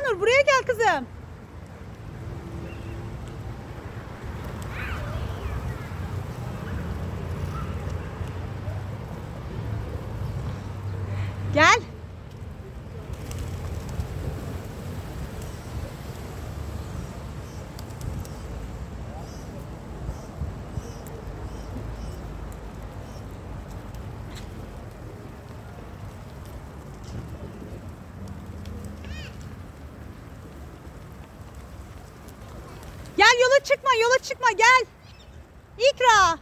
İkranur buraya gel kızım. Gel. Gel yola çıkma yola çıkma gel. İkra.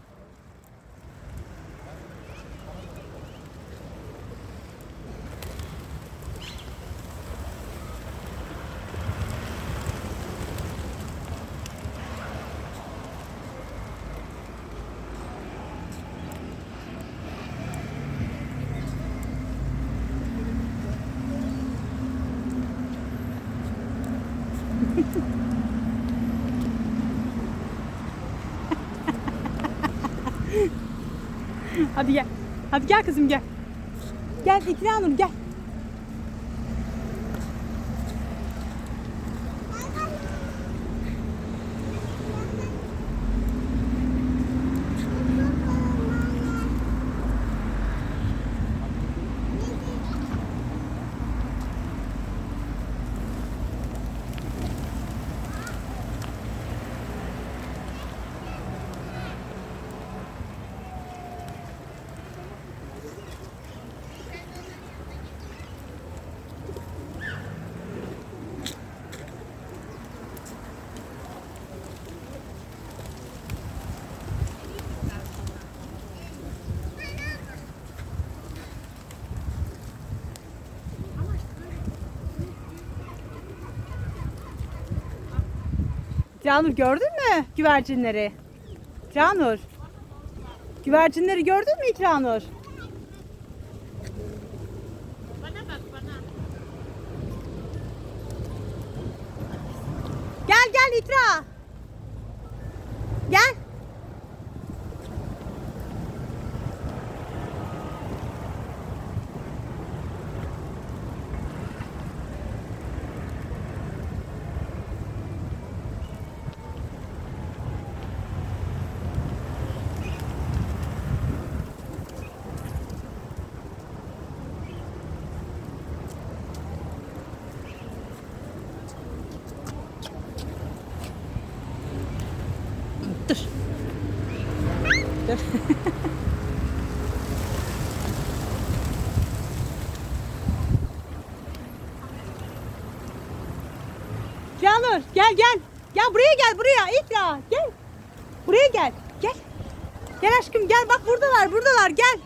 Hadi gel. Hadi gel kızım gel. Gel İkranur gel. Canur gördün mü güvercinleri? Canur. Güvercinleri gördün mü İkranur? Gel gel İkra. Gel. Dur. Dur. Canur gel gel. Gel buraya gel buraya. İkra gel. Buraya gel. Gel. Gel aşkım gel bak buradalar buradalar gel.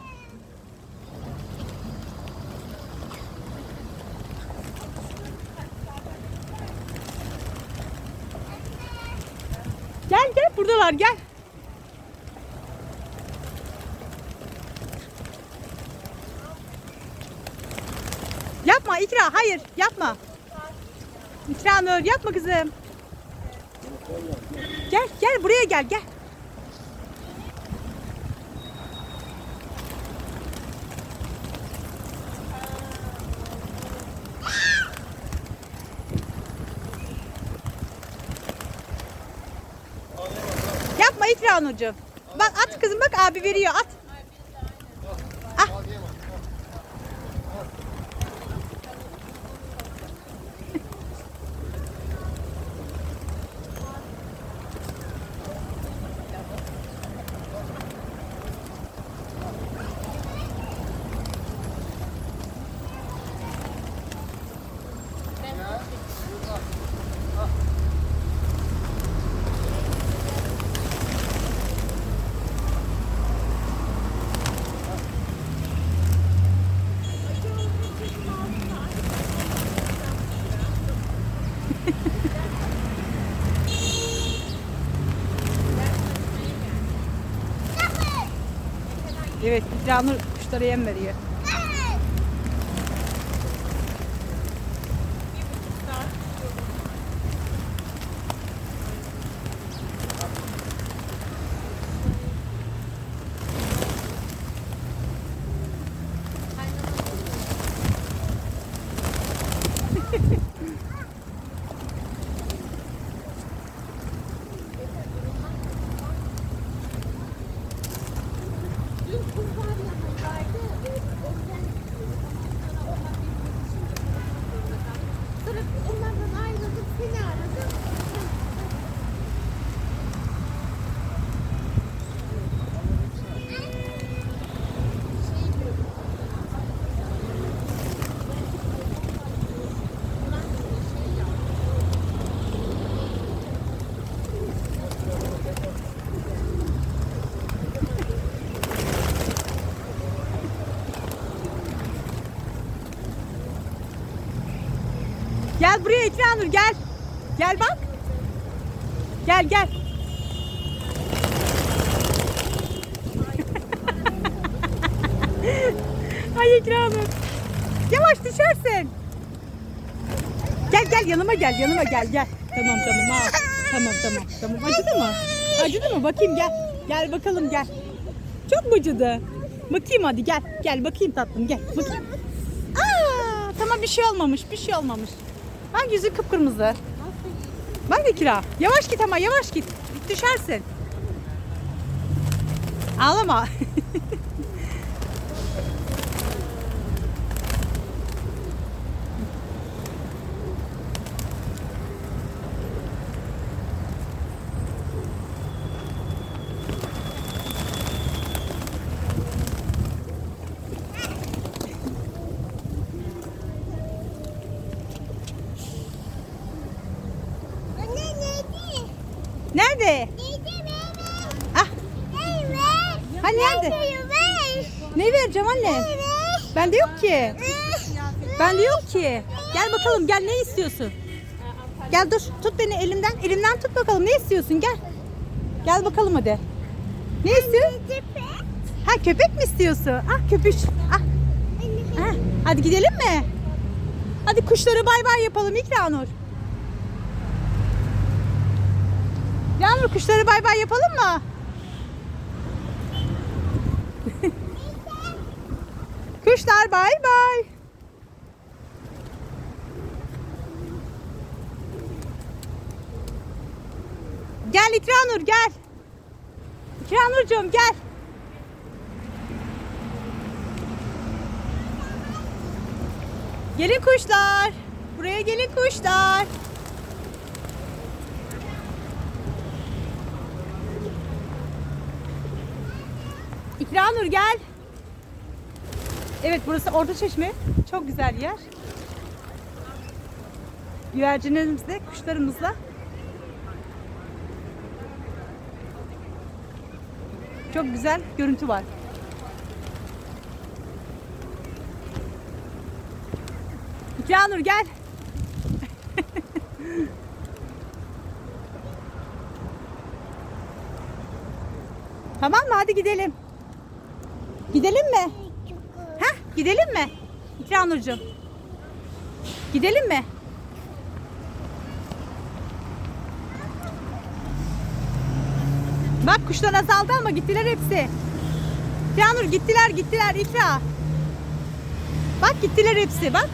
Gel gel buradalar gel. Yapma İkra hayır yapma. İkra Nur yapma kızım. Gel gel buraya gel gel. Yapma İkra Nurcuğum. Bak at kızım bak abi veriyor at. Ah. Evet İkra Nur kuşlara yem veriyor. Sonra onlar Gel buraya İkranur gel. Gel bak. Gel gel. Ay İkranur. Yavaş düşersin. Gel gel yanıma gel yanıma gel gel. Tamam tamam ha. Tamam tamam tamam. Acıdı mı? Acıdı mı? Bakayım gel. Gel bakalım gel. Çok mu acıdı? Bakayım hadi gel. Gel bakayım tatlım gel. Bakayım. Aa, tamam bir şey olmamış. Bir şey olmamış. Bak yüzü kıpkırmızı. Bak İkra. Yavaş git ama yavaş git. Düşersin. Ağlama. Anne neydi? Nerede? Ah, ha nerede? Ne vereceğim anne? Bende yok ki. Bende yok ki. Gel bakalım gel ne istiyorsun? Gel dur tut beni elimden. Elimden tut bakalım ne istiyorsun gel. Gel bakalım hadi. Ne istiyorsun? Ha köpek mi istiyorsun? Ah köpüş. Ah. Ha, hadi gidelim mi? Hadi kuşlara bay bay yapalım İkranur. Yağmur kuşlara bay bay yapalım mı? Kuşlar bay bay. Gel İkranur gel. İkranurcuğum gel. Gelin kuşlar. Buraya gelin kuşlar. İkranur gel. Evet burası Orta Çeşme. Çok güzel yer. Güvercinlerimizle, kuşlarımızla. Çok güzel görüntü var. İkranur gel. tamam mı? Hadi gidelim. Gidelim mi? Heh, gidelim mi? İkranurcuğum. Gidelim mi? Bak kuşlar azaldı ama gittiler hepsi. İkranur gittiler gittiler İkra. Bak gittiler hepsi bak.